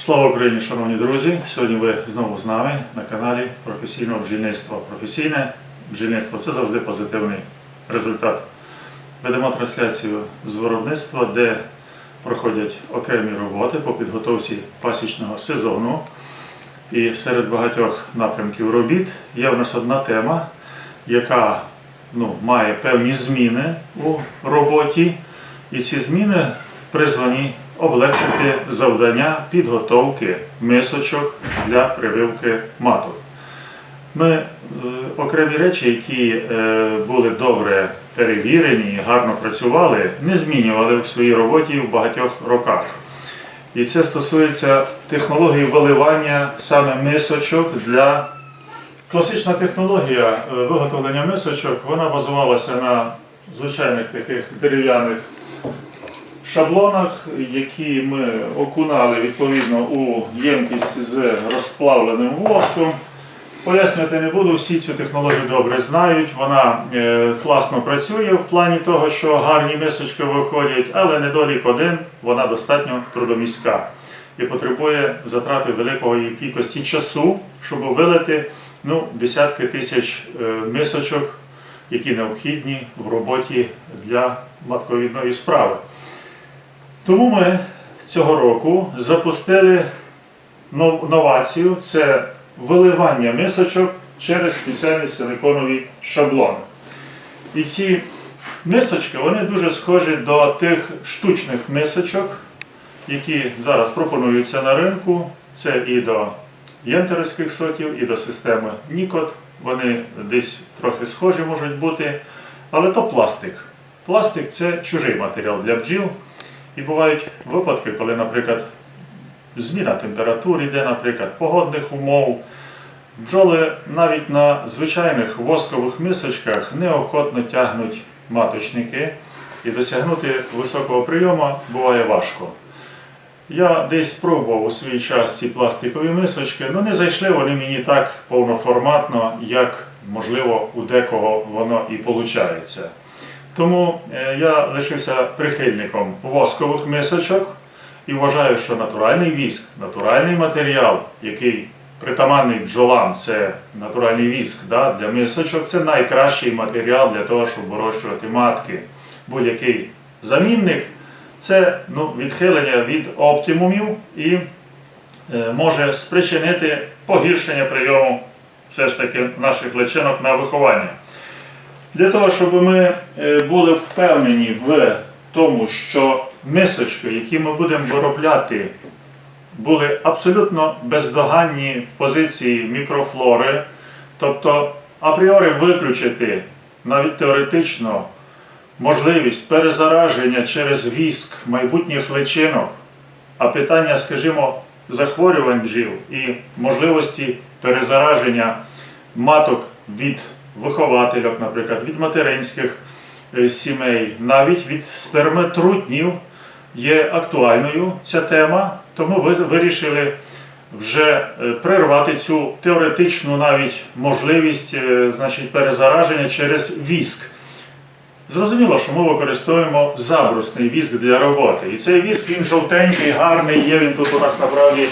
Слава Україні, шановні друзі! Сьогодні ви знову з нами на каналі Професійного бджільництва. Професійне бджільництво це завжди позитивний результат. Ведемо трансляцію з виробництва, де проходять окремі роботи по підготовці пасічного сезону. І серед багатьох напрямків робіт є в нас одна тема, яка ну, має певні зміни у роботі. І ці зміни призвані облегшити завдання підготовки мисочок для прививки маток. Ми е, окремі речі, які е, були добре перевірені і гарно працювали, не змінювали в своїй роботі в багатьох роках. І це стосується технології виливання саме мисочок для класична технологія е, виготовлення мисочок, вона базувалася на звичайних таких дерев'яних шаблонах, які ми окунали відповідно у ємкість з розплавленим воском. Пояснювати не буду, всі цю технологію добре знають. Вона е, класно працює в плані того, що гарні мисочки виходять, але недолік один, вона достатньо трудоміська і потребує затрати великої кількості часу, щоб вилити ну, десятки тисяч е, мисочок, які необхідні в роботі для матковідної справи. Тому ми цього року запустили новацію це виливання мисочок через спеціальні силиконові шаблони. І ці мисочки вони дуже схожі до тих штучних мисочок, які зараз пропонуються на ринку. Це і до єнтерських сотів, і до системи Нікот. Вони десь трохи схожі можуть бути, але то пластик. Пластик це чужий матеріал для бджіл. І бувають випадки, коли, наприклад, зміна температур йде, наприклад, погодних умов. Бджоли навіть на звичайних воскових мисочках неохотно тягнуть маточники, і досягнути високого прийому буває важко. Я десь пробував у свій час ці пластикові мисочки, але не зайшли вони мені так повноформатно, як можливо у декого воно і виходить. Тому е, я лишився прихильником воскових мисочок і вважаю, що натуральний віск, натуральний матеріал, який притаманний бджолам, це натуральний віск да, для мисочок, це найкращий матеріал для того, щоб вирощувати матки. Будь-який замінник це ну, відхилення від оптимумів і е, може спричинити погіршення прийому все ж таки наших личинок на виховання. Для того, щоб ми е, були впевнені в тому, що мисочки, які ми будемо виробляти, були абсолютно бездоганні в позиції мікрофлори, тобто апріорі виключити навіть теоретично можливість перезараження через віск майбутніх личинок, а питання, скажімо, захворювань бджіл і можливості перезараження маток від виховательок, наприклад, від материнських е, сімей, навіть від сперметрутнів є актуальною ця тема, тому ви вирішили вже е, прервати цю теоретичну навіть можливість е, значить, перезараження через віск. Зрозуміло, що ми використовуємо забрусний віск для роботи. І цей віск він жовтенький, гарний, є він тут у нас направді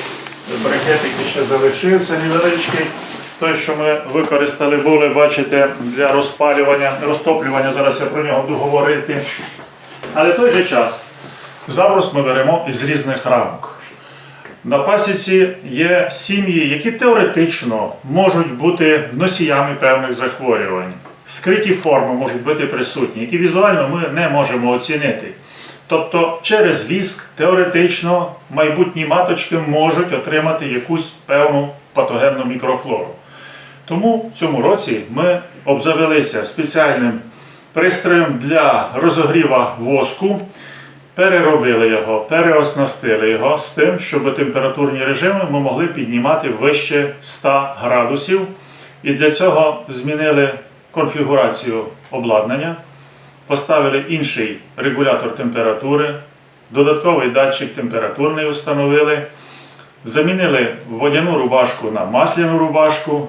брикетик ще залишився невеличкий. Той, що ми використали, були, бачите, для розпалювання, розтоплювання, зараз я про нього буду говорити. Але в той же час забрус ми беремо із різних рамок. На пасіці є сім'ї, які теоретично можуть бути носіями певних захворювань. Скриті форми можуть бути присутні, які візуально ми не можемо оцінити. Тобто через віск теоретично майбутні маточки можуть отримати якусь певну патогенну мікрофлору. Тому в цьому році ми обзавелися спеціальним пристроєм для розогріва воску, переробили його, переоснастили його з тим, щоб температурні режими ми могли піднімати вище 100 градусів. І для цього змінили конфігурацію обладнання, поставили інший регулятор температури, додатковий датчик температурний установили, замінили водяну рубашку на масляну рубашку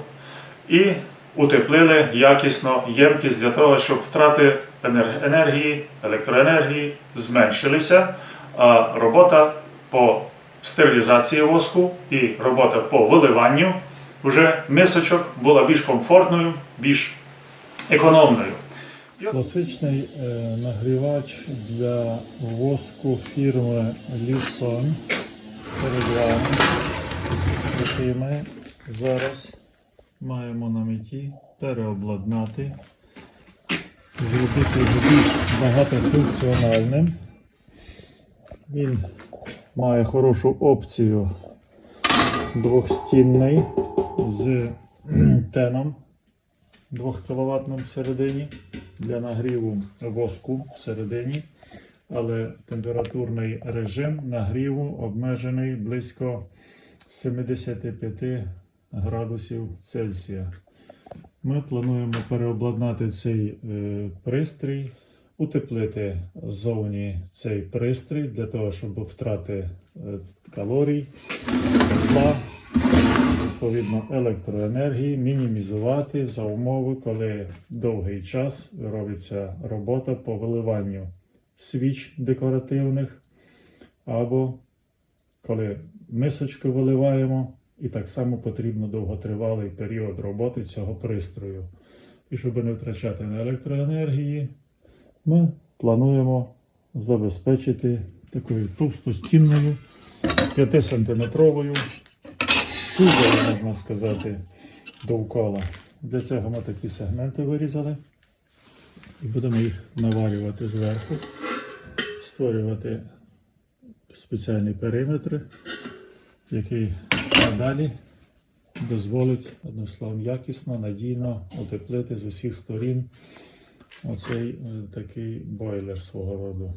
і утеплили якісно ємкість для того, щоб втрати енергії, електроенергії зменшилися, а робота по стерилізації воску і робота по виливанню вже мисочок була більш комфортною, більш економною. Класичний е, нагрівач для воску фірми Lison перед який ми зараз маємо на меті переобладнати, зробити більш багатофункціональним. Він має хорошу опцію двохстінний з теном 2 кВт всередині для нагріву воску всередині, але температурний режим нагріву обмежений близько 75 градусів Цельсія. Ми плануємо переобладнати цей е, пристрій, утеплити ззовні цей пристрій для того, щоб втрати е, калорій, тепла, відповідно електроенергії мінімізувати за умови, коли довгий час робиться робота по виливанню свіч декоративних, або коли мисочки виливаємо, і так само потрібно довготривалий період роботи цього пристрою. І щоб не втрачати на електроенергії, ми плануємо забезпечити такою товстостінною 5-сантиметровою тузою, можна сказати, довкола. Для цього ми такі сегменти вирізали і будемо їх наварювати зверху, створювати спеціальні периметри, який надалі дозволить одним словом якісно, надійно утеплити з усіх сторін оцей е, такий бойлер свого роду.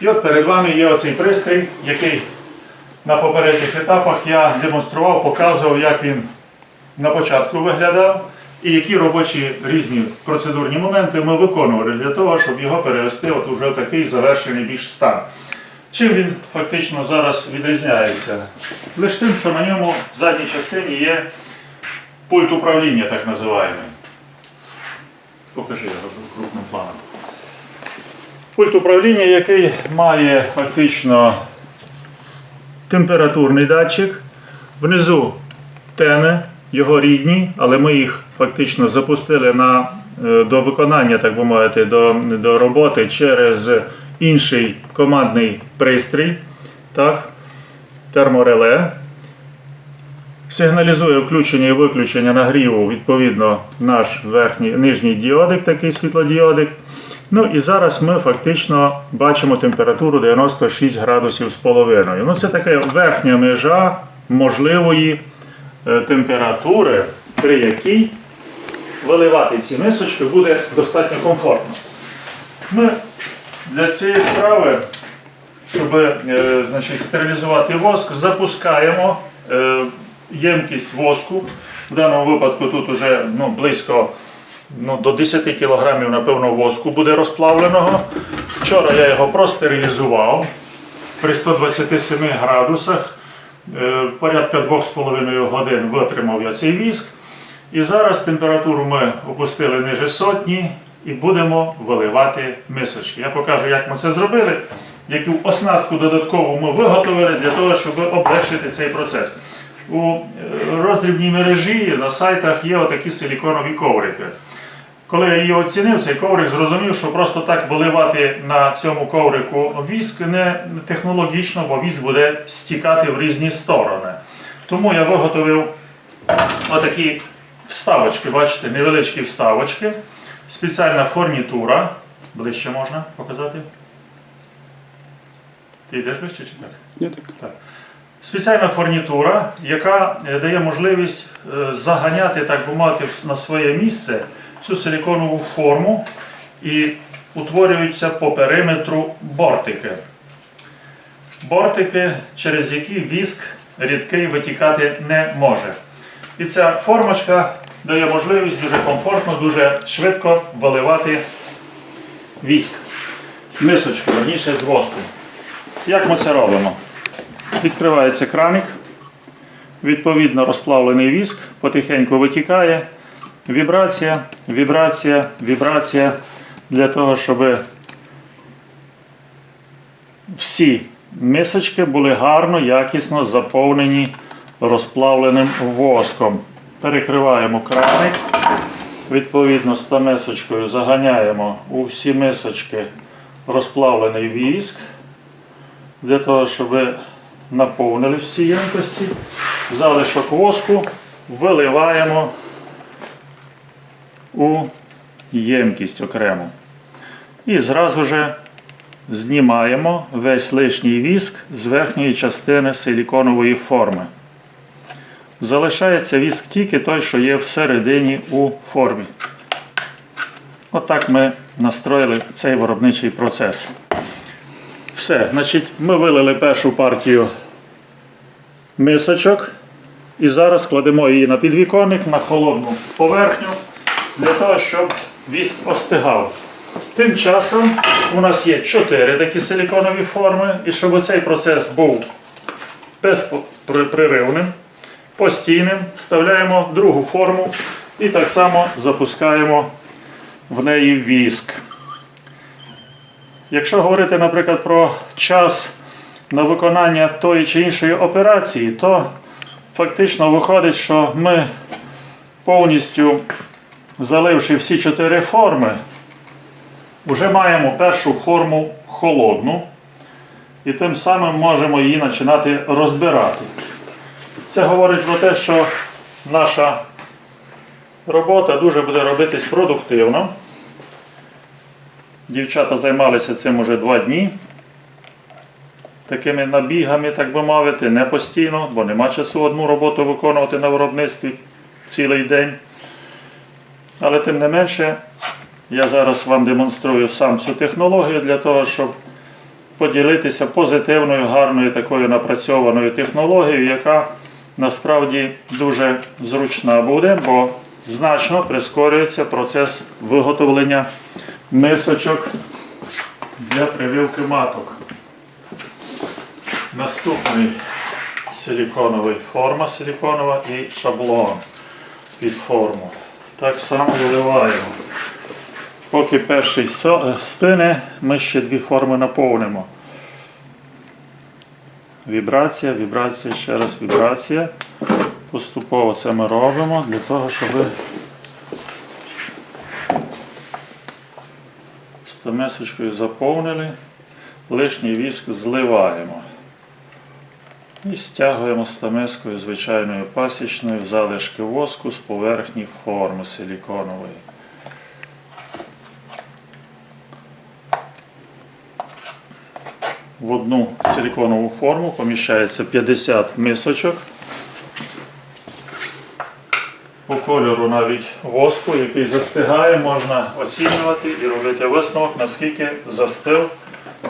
І от перед вами є оцей пристрій, який на попередніх етапах я демонстрував, показував, як він на початку виглядав і які робочі різні процедурні моменти ми виконували для того, щоб його перевести от уже в такий завершений більш стан. Чим він фактично зараз відрізняється? Лише тим, що на ньому в задній частині є пульт управління, так називаємо. Покажи його крупним планом. Пульт управління, який має фактично температурний датчик. Внизу тени, його рідні, але ми їх фактично запустили на, е, до виконання, так би мовити, до, до роботи через інший командний пристрій, так, термореле. Сигналізує включення і виключення нагріву, відповідно, наш верхній, нижній діодик, такий світлодіодик. Ну і зараз ми фактично бачимо температуру 96 градусів з половиною. Ну, це така верхня межа можливої температури, при якій виливати ці мисочки буде достатньо комфортно. Ми для цієї справи, щоб е, значить, стерилізувати воск, запускаємо е, ємкість воску. В даному випадку тут вже ну, близько ну, до 10 кг, напевно, воску буде розплавленого. Вчора я його простерилізував при 127 градусах. Е, Порядка 2,5 годин витримав я цей віск. І зараз температуру ми опустили ниже сотні і будемо виливати мисочки. Я покажу, як ми це зробили, яку оснастку додаткову ми виготовили для того, щоб облегшити цей процес. У е, роздрібній мережі на сайтах є отакі силіконові коврики. Коли я її оцінив, цей коврик зрозумів, що просто так виливати на цьому коврику віск не технологічно, бо віск буде стікати в різні сторони. Тому я виготовив отакі вставочки, бачите, невеличкі вставочки, спеціальна фурнітура. Ближче можна показати. Ти йдеш ближче чи так? Я так. Так. Спеціальна фурнітура, яка е, дає можливість е, заганяти, так би мовити, на своє місце цю силіконову форму і утворюються по периметру бортики. Бортики, через які віск рідкий витікати не може. І ця формочка дає можливість дуже комфортно, дуже швидко виливати віск. Мисочку, верніше з воску. Як ми це робимо? Відкривається краник. Відповідно, розплавлений віск потихеньку витікає. Вібрація, вібрація, вібрація для того, щоб всі мисочки були гарно, якісно заповнені розплавленим воском. Перекриваємо краник. Відповідно, стамесочкою заганяємо у всі мисочки розплавлений віск для того, щоб наповнили всі ємкості. Залишок воску виливаємо у ємкість окремо. І зразу же знімаємо весь лишній віск з верхньої частини силіконової форми. Залишається віск тільки той, що є всередині у формі. Отак ми настроїли цей виробничий процес. Все, значить, ми вилили першу партію мисочок. І зараз кладемо її на підвіконник на холодну поверхню для того, щоб віск остигав. Тим часом у нас є 4 такі силіконові форми, і щоб цей процес був безпреривним, постійним, вставляємо другу форму і так само запускаємо в неї віск. Якщо говорити, наприклад, про час на виконання тої чи іншої операції, то фактично виходить, що ми повністю заливши всі чотири форми, вже маємо першу форму холодну, і тим самим можемо її починати розбирати. Це говорить про те, що наша робота дуже буде робитись продуктивно. Дівчата займалися цим уже два дні. Такими набігами, так би мовити, не постійно, бо нема часу одну роботу виконувати на виробництві цілий день. Але тим не менше, я зараз вам демонструю сам цю технологію для того, щоб поділитися позитивною, гарною такою напрацьованою технологією, яка насправді дуже зручна буде, бо значно прискорюється процес виготовлення мисочок для прививки маток. Наступний силіконовий форма силіконова і шаблон під форму. Так само виливаємо. Поки перший со- стине, ми ще дві форми наповнимо. Вібрація, вібрація, ще раз вібрація. Поступово це ми робимо для того, щоб стамесочкою заповнили, лишній віск зливаємо. І стягуємо стамескою звичайною пасічною залишки воску з поверхні форми силіконової. В одну силіконову форму поміщається 50 мисочок. По кольору навіть воску, який застигає, можна оцінювати і робити висновок, наскільки застив,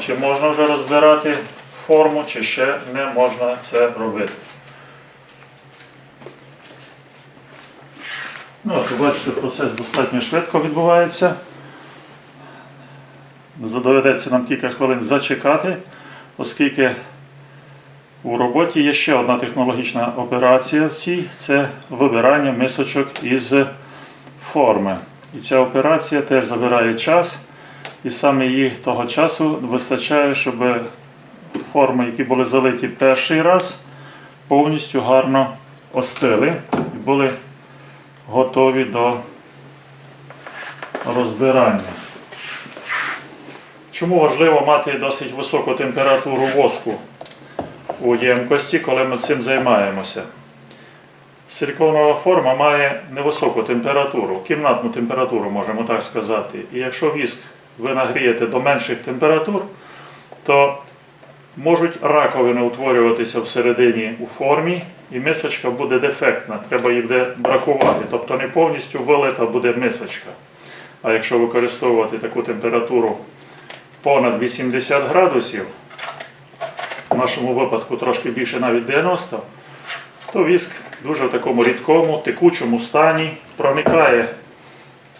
чи можна вже розбирати форму, чи ще не можна це робити. Ну, от, ви бачите, процес достатньо швидко відбувається. Доведеться нам кілька хвилин зачекати, оскільки у роботі є ще одна технологічна операція в цій це вибирання мисочок із форми. І ця операція теж забирає час, і саме її того часу вистачає, щоб форми, які були залиті перший раз, повністю гарно остили і були готові до розбирання. Чому важливо мати досить високу температуру воску у ємкості, коли ми цим займаємося? Силіконова форма має невисоку температуру, кімнатну температуру, можемо так сказати. І якщо віск ви нагрієте до менших температур, то можуть раковини утворюватися всередині у формі, і мисочка буде дефектна, треба її буде бракувати, тобто не повністю вилита буде мисочка. А якщо використовувати таку температуру понад 80 градусів, в нашому випадку трошки більше навіть 90, то віск дуже в такому рідкому, текучому стані проникає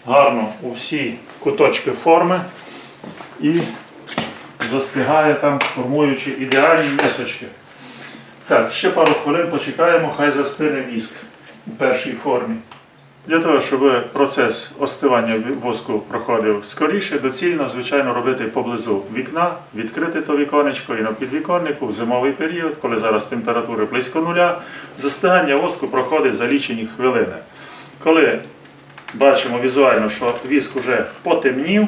гарно у всі куточки форми і застигає там, формуючи ідеальні мисочки. Так, ще пару хвилин почекаємо, хай застине віск у першій формі. Для того, щоб процес остивання воску проходив скоріше, доцільно, звичайно, робити поблизу вікна, відкрити то віконечко і на підвіконнику в зимовий період, коли зараз температури близько нуля, застигання воску проходить за лічені хвилини. Коли бачимо візуально, що віск уже потемнів,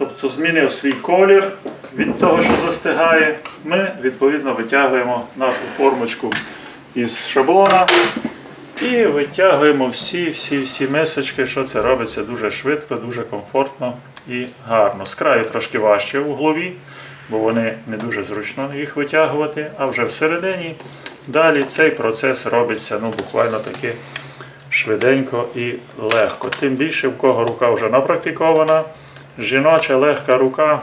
тобто змінив свій колір від того, що застигає, ми відповідно витягуємо нашу формочку із шаблона і витягуємо всі, всі, всі мисочки, що це робиться дуже швидко, дуже комфортно і гарно. З краю трошки важче в углові, бо вони не дуже зручно їх витягувати, а вже всередині далі цей процес робиться ну, буквально таки швиденько і легко. Тим більше, в кого рука вже напрактикована, жіноча легка рука.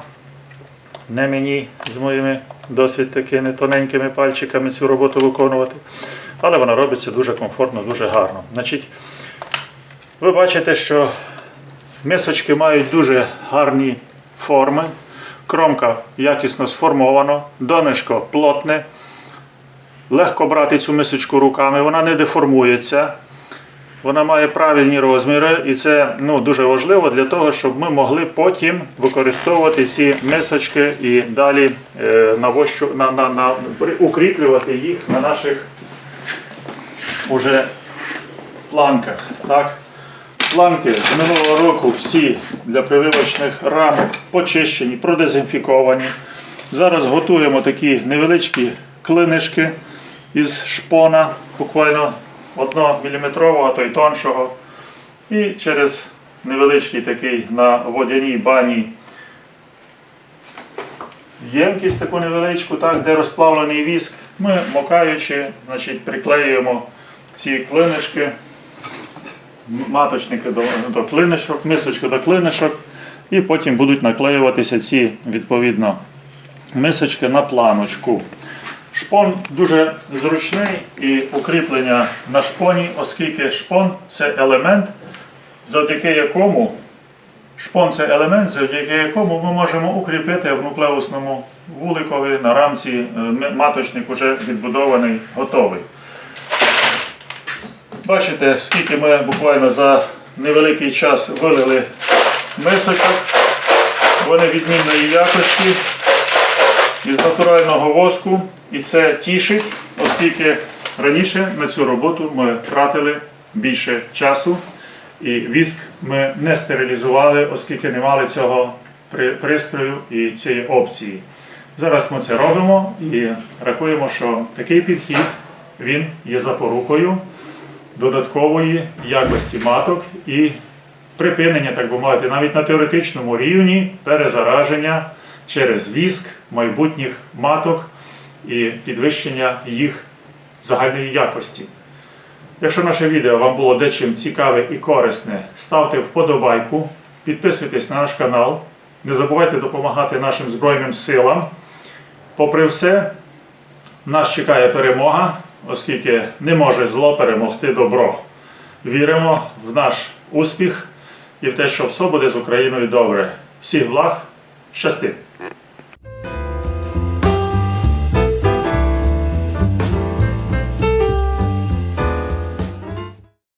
Не мені з моїми досить такими тоненькими пальчиками цю роботу виконувати. Але вона робиться дуже комфортно, дуже гарно. Значить, ви бачите, що мисочки мають дуже гарні форми. Кромка якісно сформована, донишко плотне. Легко брати цю мисочку руками, вона не деформується. Вона має правильні розміри, і це ну, дуже важливо для того, щоб ми могли потім використовувати ці мисочки і далі е, навощу, на, на, на, укріплювати їх на наших уже планках. Так? Планки з минулого року всі для прививочних рамок почищені, продезінфіковані. Зараз готуємо такі невеличкі клинишки із шпона, буквально 1 мм, а то й тоншого. І через невеличкий такий на водяній бані ємкість таку невеличку, так, де розплавлений віск, ми мокаючи, значить, приклеюємо ці клинишки, маточники до, до клинишок, мисочку до клинишок, і потім будуть наклеюватися ці відповідно мисочки на планочку. Шпон дуже зручний і укріплення на шпоні, оскільки шпон це елемент, завдяки якому Шпон це елемент, завдяки якому ми можемо укріпити в нуклеусному вуликові на рамці е, маточник вже відбудований, готовий. Бачите, скільки ми буквально за невеликий час вилили мисочок. Вони відмінної якості із натурального воску. І це тішить, оскільки раніше на цю роботу ми тратили більше часу. І віск ми не стерилізували, оскільки не мали цього пристрою і цієї опції. Зараз ми це робимо і рахуємо, що такий підхід він є запорукою додаткової якості маток і припинення, так би мовити, навіть на теоретичному рівні перезараження через віск майбутніх маток і підвищення їх загальної якості. Якщо наше відео вам було дечим цікаве і корисне, ставте вподобайку, підписуйтесь на наш канал, не забувайте допомагати нашим Збройним силам. Попри все, нас чекає перемога, оскільки не може зло перемогти добро. Віримо в наш успіх і в те, що все буде з Україною добре. Всіх благ, щасти!